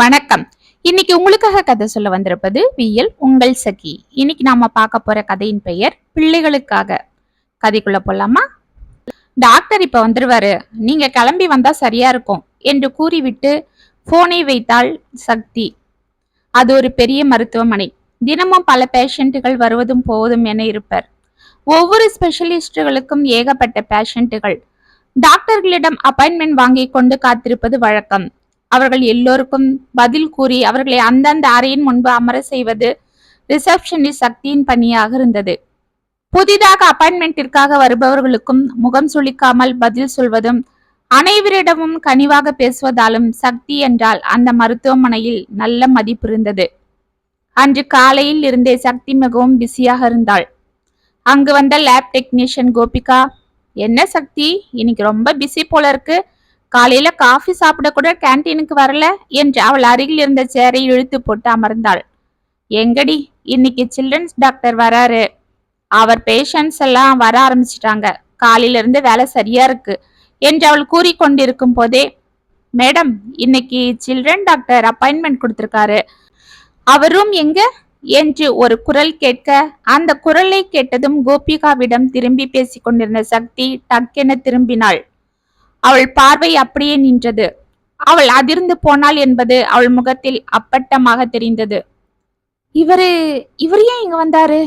வணக்கம். இன்னைக்கு உங்களுக்காக கதை சொல்ல வந்திருப்பது வியல் உங்கள் சகி. இன்னைக்கு நாம பார்க்க போற கதையின் பெயர் பிள்ளைகளுக்காக. கதைக்குள்ள போலாமா? டாக்டர் இப்ப வந்துருவாரு. நீங்க கிளம்பி வந்தா சரியா இருக்கும் என்று கூறிவிட்டு போனை வைத்தாள் சக்தி. அது ஒரு பெரிய மருத்துவமனை. தினமும் பல பேஷண்ட்டுகள் வருவதும் போவதும் என இருப்பர். ஒவ்வொரு ஸ்பெஷலிஸ்டுகளுக்கும் ஏகப்பட்ட பேஷண்ட்டுகள் டாக்டர்களிடம் அப்பாயின்மெண்ட் வாங்கி கொண்டு காத்திருப்பது வழக்கம். அவர்கள் எல்லோருக்கும் பதில் கூறி அவர்களை அந்தந்த அறையின் முன்பு அமர செய்வது ரிசப்ஷனிஸ்ட் சக்தியின் பணியாக இருந்தது. புதிதாக அப்பாயின்மெண்டிற்காக வருபவர்களுக்கும் முகம் சுளிக்காமல் பதில் சொல்வதும் அனைவரிடமும் கனிவாக பேசுவதாலும் சக்தி என்றால் அந்த மருத்துவமனையில் நல்ல மதிப்பு இருந்தது. அன்று காலையில் இருந்தே சக்தி மிகவும் பிஸியாக இருந்தாள். அங்கு வந்த லேப் டெக்னீஷியன் கோபிகா என்ன சக்தி? இன்னைக்கு ரொம்ப பிஸி போல இருக்கு. காலையில காஃபி சாப்பிட கூட கேண்டீனுக்கு வரல என்று அவள் அருகில் இருந்த சேரை இழுத்து போட்டு அமர்ந்தாள். எங்கடி? இன்னைக்கு சில்ட்ரன்ஸ் டாக்டர் வராரு. அவர் பேஷண்ட்ஸ் எல்லாம் வர ஆரம்பிச்சிட்டாங்க. காலையிலிருந்து வேலை சரியா இருக்கு என்று அவள் கூறிக்கொண்டிருக்கும் போதே மேடம் இன்னைக்கு சில்ட்ரன் டாக்டர் அப்பாயின்மெண்ட் கொடுத்துருக்காரு. அவர் ரூம் எங்க? என்று ஒரு குரல் கேட்க அந்த குரலை கேட்டதும் கோபிகாவிடம் திரும்பி பேசிக் கொண்டிருந்த சக்தி டக்கென திரும்பினாள். அவள் பார்வை அப்படியே நின்றது. அவள் அதிர்ந்து போனாள் என்பது அவள் முகத்தில் அப்பட்டமாக தெரிந்தது. இவரு இவர் ஏன் இங்க வந்தாரு?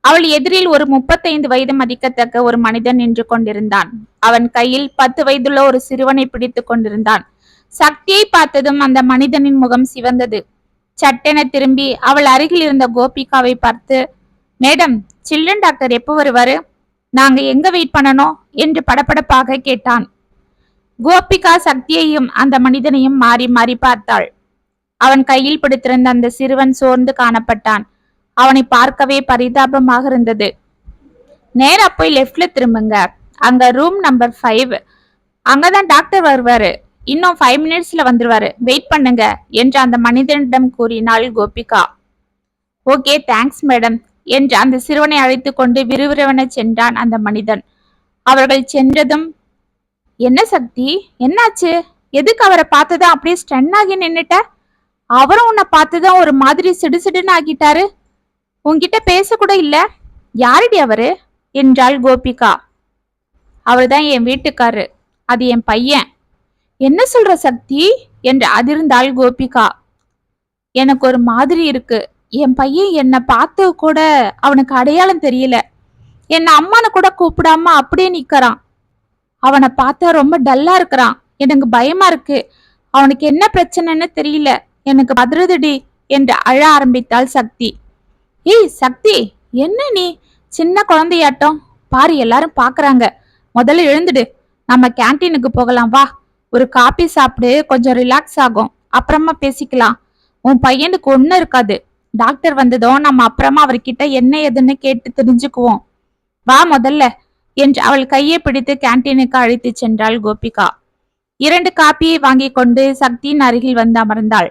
அவள் எதிரில் ஒரு முப்பத்தைந்து வயது மதிக்கத்தக்க ஒரு மனிதன் நின்று கொண்டிருந்தான். அவன் கையில் பத்து வயதுள்ள ஒரு சிறுவனை பிடித்துக் கொண்டிருந்தான். சக்தியை பார்த்ததும் அந்த மனிதனின் முகம் சிவந்தது. சட்டென திரும்பி அவள் அருகில் இருந்த கோபிகாவை பார்த்து மேடம் சில்ட்ரன் டாக்டர் எப்போ வருவாரு? நாங்க எங்க வெயிட் பண்ணணும்? என்று படபடப்பாக கேட்டான். கோபிகா சக்தியையும் அந்த மனிதனையும் மாறி மாறி பார்த்தாள். அவன் கையில் பிடித்திருந்த அந்த சிறுவன் சோர்ந்து காணப்பட்டான். அவனை பார்க்கவே பரிதாபமாக இருந்தது. நேரா போய் லெஃப்ட்ல திரும்புங்க. அங்க ரூம் நம்பர் ஃபைவ் அங்கதான் டாக்டர் வருவாரு. இன்னும் ஃபைவ் மினிட்ஸ்ல வந்துருவாரு. வெயிட் பண்ணுங்க என்று அந்த மனிதனிடம் கூறினாள் கோபிகா. ஓகே தேங்க்ஸ் மேடம் என்று அந்த சிறுவனை அழைத்து கொண்டு விறுவிறுவென சென்றான் அந்த மனிதன். அவர்கள் சென்றதும் என்ன சக்தி? என்னாச்சு? எதுக்கு அவரை பார்த்ததா அப்படியே ஸ்டன் ஆகி நின்னுட்ட? அவரும் உன்னை பார்த்ததும் ஒரு மாதிரி சிடுசிடுன்னு ஆகிட்டாரு. உன்கிட்ட பேசக்கூட இல்லை இல்ல. யாரடி அவரு? என்றாள் கோபிகா. அவர்தான் என் வீட்டுக்காரு. அது என் பையன். என்ன சொல்ற சக்தி? என்று அதிர்ந்தாள் கோபிகா. எனக்கு ஒரு மாதிரி இருக்கு. என் பையன் என்னை பார்த்து கூட அவனுக்கு அடையாளம் தெரியல. என்ன அம்மானு கூட கூப்பிடாம அப்படியே நிக்கிறான். அவனை பார்த்தா ரொம்ப டல்லா இருக்கிறான். எனக்கு பயமா இருக்கு. அவனுக்கு என்ன பிரச்சனைன்னு தெரியல. எனக்கு பதறுதுடி என்று அழ ஆரம்பித்தாள் சக்தி. ஏய் சக்தி என்ன நீ? சின்ன குழந்தையாட்டம். பாரு எல்லாரும் பாக்குறாங்க. முதல்ல எழுந்துடு. நம்ம கேண்டீனுக்கு போகலாம். வா. ஒரு காபி சாப்பிடு. கொஞ்சம் ரிலாக்ஸ் ஆகும். அப்புறமா பேசிக்கலாம். உன் பையனுக்கு ஒன்றும் இருக்காது. டாக்டர் வந்ததும் நம்ம அப்புறமா அவர்கிட்ட என்ன ஏதுன்னு கேட்டு தெரிஞ்சுக்குவோம். வா முதல்ல. என்று அவள் கையை பிடித்து கேண்டீனுக்கு அழைத்து சென்றாள் கோபிகா. இரண்டு காப்பியை வாங்கி கொண்டு சக்தியின் அருகில் வந்து அமர்ந்தாள்.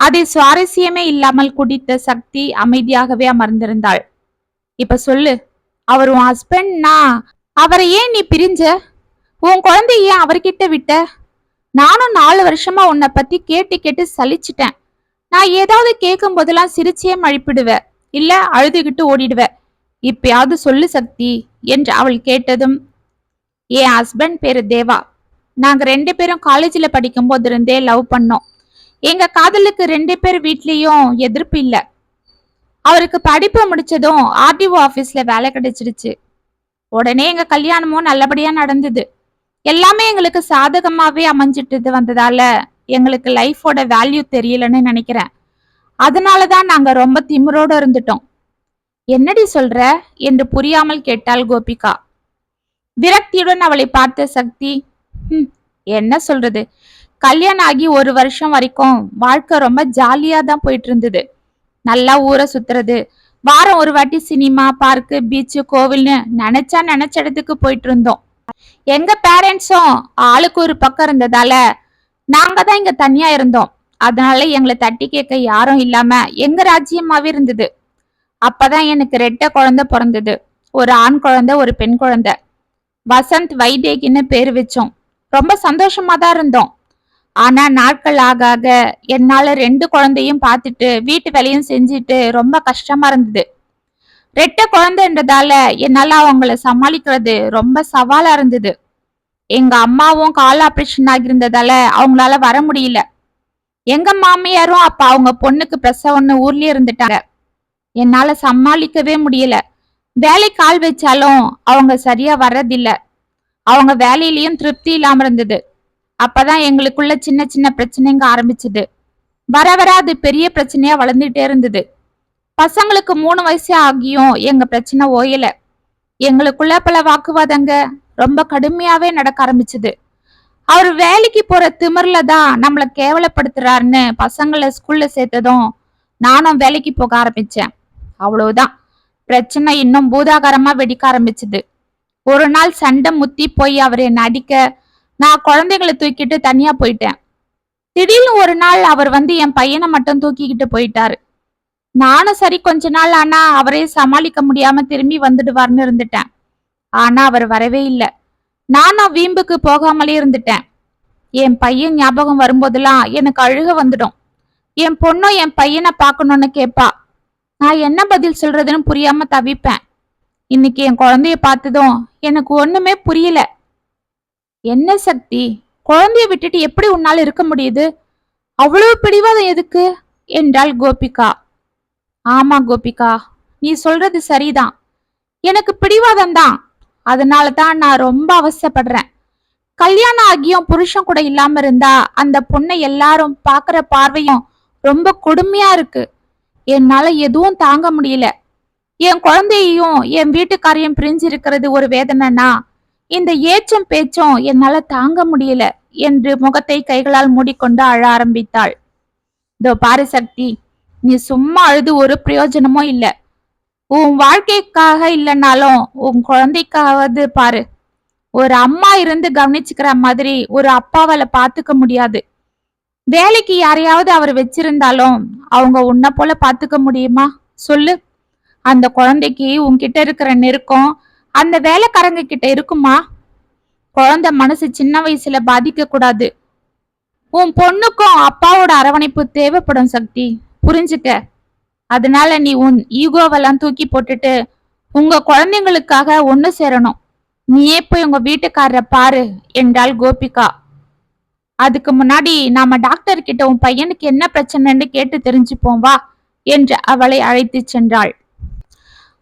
அதை சுவாரஸ்யமே இல்லாமல் குடித்த சக்தி அமைதியாகவே அமர்ந்திருந்தாள். இப்ப சொல்லு அவர் உன் ஹஸ்பண்ட்னா அவரை ஏன் நீ பிரிஞ்ச? உன் குழந்தைய ஏன் அவர்கிட்ட விட்ட? நானும் நாலு வருஷமா உன்னை பத்தி கேட்டு கேட்டு சலிச்சிட்டேன். நான் ஏதாவது கேட்கும் போதெல்லாம் சிரிச்சே மழிப்பிடுவேன் இல்ல அழுதுகிட்டு ஓடிடுவேன் இப்பயாவது சொல்லு சக்தி என்று அவள் கேட்டதும் என் ஹஸ்பண்ட் பேரு தேவா. நாங்க ரெண்டு பேரும் காலேஜ்ல படிக்கும் போது இருந்தே லவ் பண்ணோம். எங்க காதலுக்கு ரெண்டு பேர் வீட்லயும் எதிர்ப்பு இல்லை. அவருக்கு படிப்பு முடிச்சதும் ஆர்டிஓ ஆஃபீஸில் வேலை கிடைச்சிடுச்சு. உடனே எங்க கல்யாணமும் நல்லபடியா நடந்தது. எல்லாமே எங்களுக்கு சாதகமாவே அமைஞ்சிட்டு வந்ததால எங்களுக்கு லைஃபோட வேல்யூ தெரியலன்னு நினைக்கிறேன். அதனால தான் நாங்க ரொம்ப திமிரோட இருந்துட்டோம். என்னடி சொல்ற? என்று புரியாமல் கேட்டாள் கோபிகா. விரக்தியுடன் அவளை பார்த்த சக்தி "ஹம், என்ன சொல்றது? கல்யாணம் ஆகி ஒரு வருஷம் வரைக்கும் வாழ்க்கை ரொம்ப ஜாலியா தான் போயிட்டு இருந்தது நல்லா ஊரை சுத்துறது. வாரம் ஒரு வாட்டி சினிமா பார்க்கு பீச்சு கோவில்னு நினைச்சா நினைச்ச இடத்துக்கு போயிட்டு இருந்தோம் எங்க பேரண்ட்ஸும் ஆளுக்கு ஒரு பக்கம் இருந்ததால நாங்க தான் இங்க தனியா இருந்தோம். அதனால எங்களை தட்டி கேட்க யாரும் இல்லாம எங்க ராஜ்யமாவே இருந்தது. அப்பதான் எனக்கு ரெட்டை குழந்தை பிறந்தது. ஒரு ஆண் குழந்தை ஒரு பெண் குழந்தை. வசந்த் வைதேகின்னு பேர் வச்சோம். ரொம்ப சந்தோஷமா தான் இருந்தோம். ஆனா நாட்கள் ஆக ஆக என்னால ரெண்டு குழந்தையும் பார்த்துட்டு வீட்டு வேலையும் செஞ்சுட்டு ரொம்ப கஷ்டமா இருந்தது. ரெட்டை குழந்தைன்றதால என்னால அவங்கள சமாளிக்கிறது ரொம்ப சவாலா இருந்தது. எங்க அம்மாவும் கால் ஆப்ரேஷன் ஆகியிருந்ததால அவங்களால வர முடியல. எங்க மாமியாரும் அப்ப அவங்க பொண்ணுக்கு பிரசவம்னு ஊர்லயே இருந்துட்டாங்க. என்னால சமாளிக்கவே முடியல. வேலை கால் வச்சாலும் அவங்க சரியா வர்றதில்ல. அவங்க வேலையிலயும் திருப்தி இல்லாம இருந்தது. அப்பதான் எங்களுக்குள்ள சின்ன சின்ன பிரச்சனைங்க ஆரம்பிச்சது. வர வர அது பெரிய பிரச்சனையா வளர்ந்துட்டே இருந்தது. பசங்களுக்கு மூணு வயசு ஆகியும் எங்க பிரச்சனை ஓயல. எங்களுக்குள்ள பல வாக்குவாதங்க ரொம்ப கடுமையாவே நடக்க ஆரம்பிச்சது. அவர் வேலைக்கு போற திமிர்ல தான் நம்மளை கேவலப்படுத்துறாருன்னு பசங்களை ஸ்கூல்ல சேர்த்ததும் நானும் வேலைக்கு போக ஆரம்பிச்சேன். அவ்வளவுதான். பிரச்சனை இன்னும் பூதாகரமா வெடிக்க ஆரம்பிச்சது. ஒரு நாள் சண்டை முத்தி போய் அவர் என்னை அடிக்க நான் குழந்தைகளை தூக்கிட்டு தனியா போயிட்டேன். திடீர்னு ஒரு நாள் அவர் வந்து என் பையனை மட்டும் தூக்கிக்கிட்டு போயிட்டாரு. நானும் சரி கொஞ்ச நாள் ஆனா அவரே சமாளிக்க முடியாம திரும்பி வந்துடுவார்னு இருந்துட்டேன். ஆனா அவர் வரவே இல்லை. நானும் வீம்புக்கு போகாமலே இருந்துட்டேன். என் பையன் ஞாபகம் வரும்போதெல்லாம் எனக்கு அழுக வந்துடும். என் பொண்ணும் என் பையனை பார்க்கணும்னு கேட்பா நான் என்ன பதில் சொல்றதுன்னு புரியாம தவிப்பேன். இன்னைக்கு என் குழந்தைய பார்த்ததும் எனக்கு ஒண்ணுமே புரியல. என்ன சக்தி? குழந்தைய விட்டுட்டு எப்படி உன்னால் இருக்க முடியுது? அவ்வளவு பிடிவாதம் எதுக்கு? என்றாள் கோபிகா. ஆமா கோபிகா நீ சொல்றது சரிதான். எனக்கு பிடிவாதம் தான். அதனால தான் நான் ரொம்ப அவசப்படுறேன். கல்யாணம் ஆகியும் புருஷன் கூட இல்லாம இருந்தா அந்த பொண்ணை எல்லாரும் பாக்குற பார்வையும் ரொம்ப கொடுமையா இருக்கு. என்னால எதுவும் தாங்க முடியல. என் குழந்தையையும் என் வீட்டுக்காரையும் பிரிஞ்சு இருக்கிறது ஒரு வேதனைனா இந்த ஏச்சும் பேச்சும் என்னால தாங்க முடியல என்று முகத்தை கைகளால் மூடிக்கொண்டு அழ ஆரம்பித்தாள். இதோ பாரு சக்தி நீ சும்மா அழுது ஒரு பிரயோஜனமும் இல்ல. உன் வாழ்க்கைக்காக இல்லைனாலும் உன் குழந்தைக்காவது பாரு. ஒரு அம்மா இருந்து கவனிச்சுக்கிற மாதிரி ஒரு அப்பாவால பாத்துக்க முடியாது. வேலைக்கு யாரையாவது அவர் வச்சிருந்தாலும் அவங்க உன்னை போல பாத்துக்க முடியுமா? சொல்லு. அந்த குழந்தைக்கு உன்கிட்ட இருக்கிற நெருக்கம் அந்த வேலைக்காரங்க கிட்ட இருக்குமா? குழந்தை மனசு சின்ன வயசுல பாதிக்க கூடாது. உன் பொண்ணுக்கும் அப்பாவோட அரவணைப்பு தேவைப்படும் சக்தி. புரிஞ்சுக்க. அதனால நீ உன் ஈகோவெல்லாம் தூக்கி போட்டுட்டு உங்க குழந்தைங்களுக்காக ஒண்ணு சேரணும். நீயே போய் உங்க வீட்டுக்காரரை பாரு என்றாள் கோபிகா. அதுக்கு முன்னாடி நாம டாக்டர் கிட்ட உன் பையனுக்கு என்ன பிரச்சனைன்னு கேட்டு தெரிஞ்சுப்போம் வா என்று அவளை அழைத்து சென்றாள்.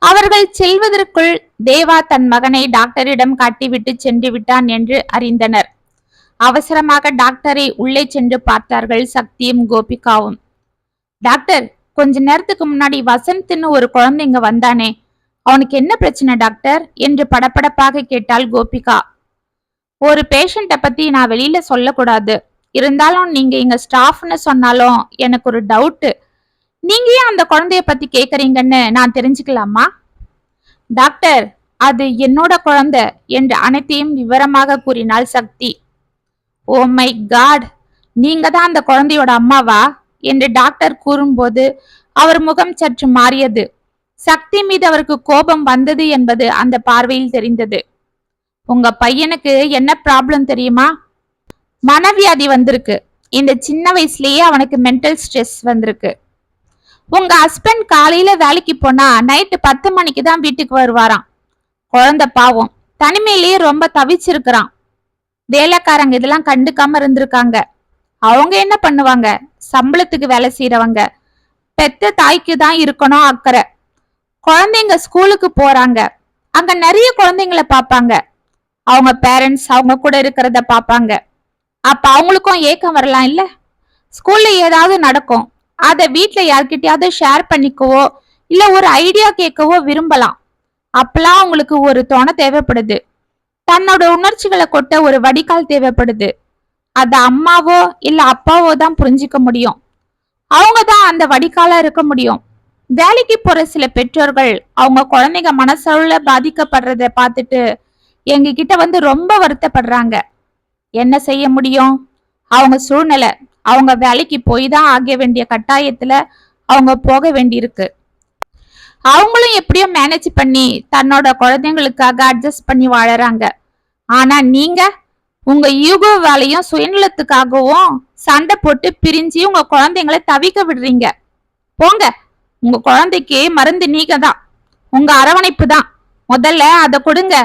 அவர்கள் செல்வதற்குள் தேவா தன் மகனை டாக்டரிடம் காட்டிவிட்டு சென்று விட்டான் என்று அறிந்தனர். அவசரமாக டாக்டரை உள்ளே சென்று பார்த்தார்கள் சக்தியும் கோபிகாவும். டாக்டர் கொஞ்ச நேரத்துக்கு முன்னாடி வசந்த்னு ஒரு குழந்தைங்க வந்தானே அவனுக்கு என்ன பிரச்சனை டாக்டர் என்று படபடப்பாக கேட்டாள் கோபிகா. ஒரு பேஷண்ட்டை பத்தி நான் வெளியில சொல்லக்கூடாது. இருந்தாலும் நீங்க எங்க ஸ்டாஃப்னு சொன்னாலும் எனக்கு ஒரு டவுட்டு நீங்க ஏன் அந்த குழந்தைய பத்தி கேக்குறீங்கன்னு நான் தெரிஞ்சுக்கலாமா? டாக்டர் அது என்னோட குழந்தை என்று அனைத்தையும் விவரமாக கூறினாள் சக்தி. ஓ மை காட் நீங்க தான் அந்த குழந்தையோட அம்மாவா? என்று டாக்டர் கூறும்போது அவர் முகம் சற்று மாறியது. சக்தி மீது அவருக்கு கோபம் வந்தது என்பது அந்த பார்வையில் தெரிந்தது. உங்க பையனுக்கு என்ன ப்ராப்ளம் தெரியுமா? மனவியாதி வந்திருக்கு. இந்த சின்ன வயசுலயே அவனுக்கு மென்டல் ஸ்ட்ரெஸ் வந்திருக்கு. உங்க ஹஸ்பண்ட் காலையில வேலைக்கு போனா நைட்டு பத்து மணிக்கு தான் வீட்டுக்கு வருவாராம். குழந்த பாவம். தனிமையிலேயே ரொம்ப தவிச்சிருக்கிறான். வேலைக்காரங்க இதெல்லாம் கண்டுக்காம இருந்திருக்காங்க. அவங்க என்ன பண்ணுவாங்க? சம்பளத்துக்கு வேலை செய்யறவங்க பெத்த தாய்க்கு தான் இருக்கணும் அக்கறை. குழந்தைங்க ஸ்கூலுக்கு போறாங்க. அங்க நிறைய குழந்தைங்களை பார்ப்பாங்க. அவங்க பேரண்ட்ஸ் அவங்க கூட இருக்கிறத பார்ப்பாங்க. அப்ப அவங்களுக்கும் ஏக்கம் வரலாம் இல்ல? ஸ்கூல்ல ஏதாவது நடக்கும். அதை வீட்டுல யார்கிட்டயாவது ஷேர் பண்ணிக்கவோ இல்ல ஒரு ஐடியா கேட்கவோ விரும்பலாம். அப்பெல்லாம் அவங்களுக்கு ஒரு துணை தேவைப்படுது. தன்னோட உணர்ச்சிகளை கொட்ட ஒரு வடிகால் தேவைப்படுது. அத அம்மாவோ இல்ல அப்பாவோ தான் புரிஞ்சுக்க முடியும். அவங்க தான் அந்த வடிகாலா இருக்க முடியும். வேலைக்கு போற சில பெற்றோர்கள் அவங்க குழந்தைங்க மனசளவுல பாதிக்கப்படுறத பார்த்துட்டு எங்க கிட்ட வந்து ரொம்ப வருத்தப்படுறாங்க. என்ன செய்ய முடியும்? அவங்க சூழ்நிலை அவங்க வேலைக்கு போய் தான் ஆக வேண்டிய கட்டாயத்துல அவங்க போக வேண்டியிருக்கு. அவங்களும் எப்படியோ மேனேஜ் பண்ணி தன்னோட குழந்தைங்களுக்காக அட்ஜஸ்ட் பண்ணி வாழறாங்க. ஆனா நீங்க உங்க வேலையும் சுயநலத்துக்காகவும் சண்டை போட்டு பிரிஞ்சு உங்க குழந்தைங்களை தவிக்க விடுறீங்க. போங்க உங்க குழந்தைக்கு மருந்து நீங்க தான் உங்க அரவணைப்பு தான். முதல்ல அதை கொடுங்க.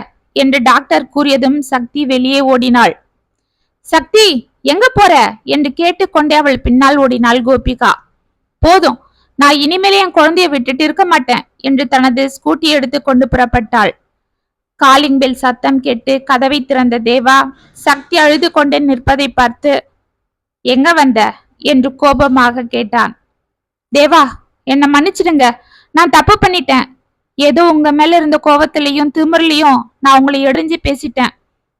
என்று டாக்டர் கூறியதும் சக்தி வெளியே ஓடினாள். சக்தி எங்க போற? என்று கேட்டுக்கொண்டே அவள் பின்னால் ஓடினாள் கோபிகா. போதும் நான் இனிமேலே என் குழந்தைய விட்டுட்டு இருக்க மாட்டேன் என்று தனது ஸ்கூட்டி எடுத்து கொண்டு புறப்பட்டாள். காலிங் பெல் சத்தம் கேட்டு கதவை திறந்த தேவா சக்தி அழுது கொண்டே நிற்பதை பார்த்து எங்க வந்த? என்று கோபமாக கேட்டான். தேவா என்னை மன்னிச்சிடுங்க நான் தப்பு பண்ணிட்டேன். ஏதோ உங்க மேல இருந்த கோவத்திலையும் திமிர்லையும் நான் உங்களை எடிஞ்சு பேசிட்டேன்.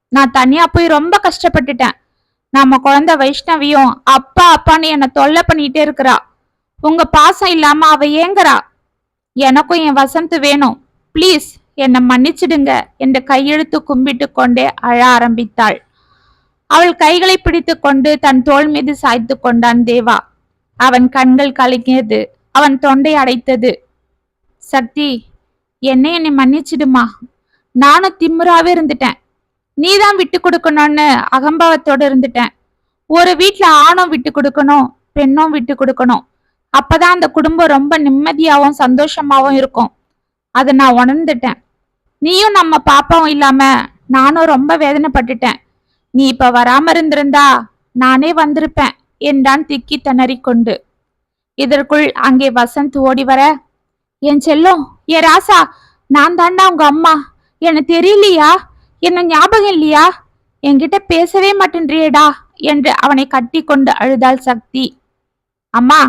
நான் தனியா போய் ரொம்ப கஷ்டப்பட்டுட்டேன். நம்ம குழந்தை வைஷ்ணவியும் அப்பா அப்பான்னு என்னை தொல்லை பண்ணிட்டே இருக்கிறா. உங்க பாசம் இல்லாம அவ ஏங்குறா. எனக்கும் என் வசந்த் வேணும். ப்ளீஸ் என்னை மன்னிச்சிடுங்க. என்று கையெழுத்து கும்பிட்டு கொண்டே அழ ஆரம்பித்தாள். அவள் கைகளை பிடித்து கொண்டு தன் தோள் மீது சாய்த்து கொண்டான் தேவா. அவன் கண்கள் கலங்கியது. அவன் தொண்டை அடைத்தது. சக்தி என்னை என்னை மன்னிச்சிடுமா? நானும் திம்முறாவே இருந்துட்டேன். நீதான் விட்டு கொடுக்கணும்னு அகம்பாவத்தோட இருந்துட்டேன். ஒரு வீட்ல ஆணும் விட்டு கொடுக்கணும் பெண்ணும் விட்டு கொடுக்கணும். அப்பதான் அந்த குடும்பம் ரொம்ப நிம்மதியாவும் சந்தோஷமாவும் இருக்கும். அதை நான் உணர்ந்துட்டேன். நீயும் நம்ம பாப்பாவும் இல்லாம நானும் ரொம்ப வேதனைப்பட்டுட்டேன். நீ இப்ப வராம இருந்திருந்தா நானே வந்திருப்பேன் என்றான் திக்கி திணறிக்கொண்டு. இதற்குள் அங்கே வசந்த் ஓடி வர என் செல்லும் ஏ ராசா நான் தாண்டா உங்க அம்மா. எனக்கு தெரியலையா? என்ன ஞாபகம் இல்லையா? என்கிட்ட பேசவே மாட்டேன்றியடா என்று அவனை கட்டி கொண்டு அழுதாள் சக்தி. அம்மா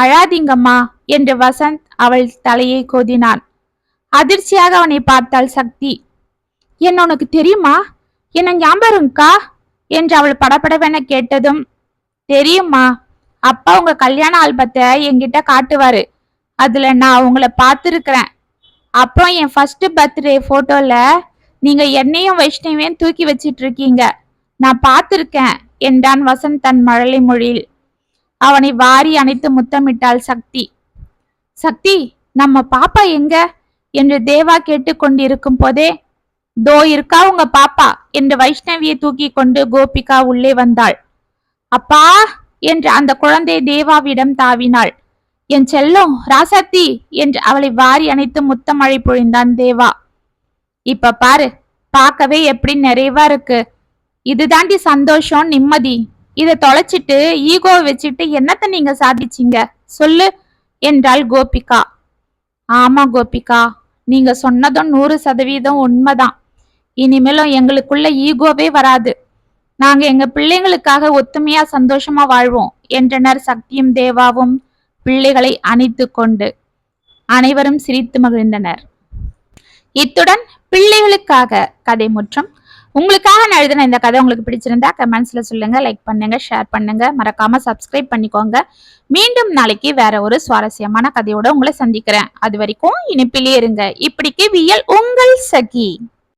அழாதீங்கம்மா என்று வசந்த் அவள் தலையை கோதினான். அதிர்ச்சியாக அவனை பார்த்தாள் சக்தி. என்ன உனக்கு தெரியுமா? என்ன ஞாபகம்க்கா? என்று அவள் படப்படவென கேட்டதும் தெரியுமா அப்பா உங்க கல்யாண ஆல்பத்தை என்கிட்ட காட்டுவாரு. அதுல நான் உங்களை பார்த்துருக்குறேன். அப்புறம் என் ஃபர்ஸ்ட் பர்த்டே போட்டோல நீங்க என்னையும் வைஷ்ணவியும் தூக்கி வச்சிட்டு இருக்கீங்க நான் பார்த்துருக்கேன் என்றான் வசந்த் தன் மழலை மொழியில். அவனை வாரி அணைத்து முத்தமிட்டாள் சக்தி. சக்தி நம்ம பாப்பா எங்க? என்று தேவா கேட்டுக்கொண்டிருக்கும் போதே தோ இருக்கா உங்க பாப்பா? என்று வைஷ்ணவியை தூக்கி கொண்டு கோபிகா உள்ளே வந்தாள். அப்பா! என்று அந்த குழந்தை தேவாவிடம் தாவினாள். என் செல்லம் ராசாத்தி! என்று அவளை வாரி அணைத்து முத்தமழை பொழிந்தான் தேவா. இப்ப பாரு பார்க்கவே எப்படி நிறைவா இருக்கு. இதுதாண்டி சந்தோஷம் நிம்மதி. இதை தொலைச்சிட்டு ஈகோ வச்சுட்டு என்னத்த நீங்க சாதிச்சீங்க? சொல்லு என்றாள் கோபிகா. ஆமா கோபிகா நீங்க சொன்னதும் நூறு சதவீதம் உண்மைதான். இனிமேலும் எங்களுக்குள்ள ஈகோவே வராது. நாங்க எங்க பிள்ளைங்களுக்காக ஒத்துமையா சந்தோஷமா வாழ்வோம் என்றனர் சக்தியும் தேவாவும். பிள்ளைகளை அணைத்து கொண்டு அனைவரும் சிரித்து மகிழ்ந்தனர். இத்துடன் பிள்ளைகளுக்காக கதை முற்றம். உங்களுக்காக நான் எழுதின இந்த கதை உங்களுக்கு பிடிச்சிருந்தா கமெண்ட்ஸ்ல சொல்லுங்க லைக் பண்ணுங்க ஷேர் பண்ணுங்க. மறக்காம சப்ஸ்கிரைப் பண்ணிக்கோங்க. மீண்டும் நாளைக்கு வேற ஒரு சுவாரஸ்யமான கதையோட உங்களை சந்திக்கிறேன். அது வரைக்கும் இனிப்பிலே இருங்க. இப்படிக்கு வியல் உங்கள் சகி.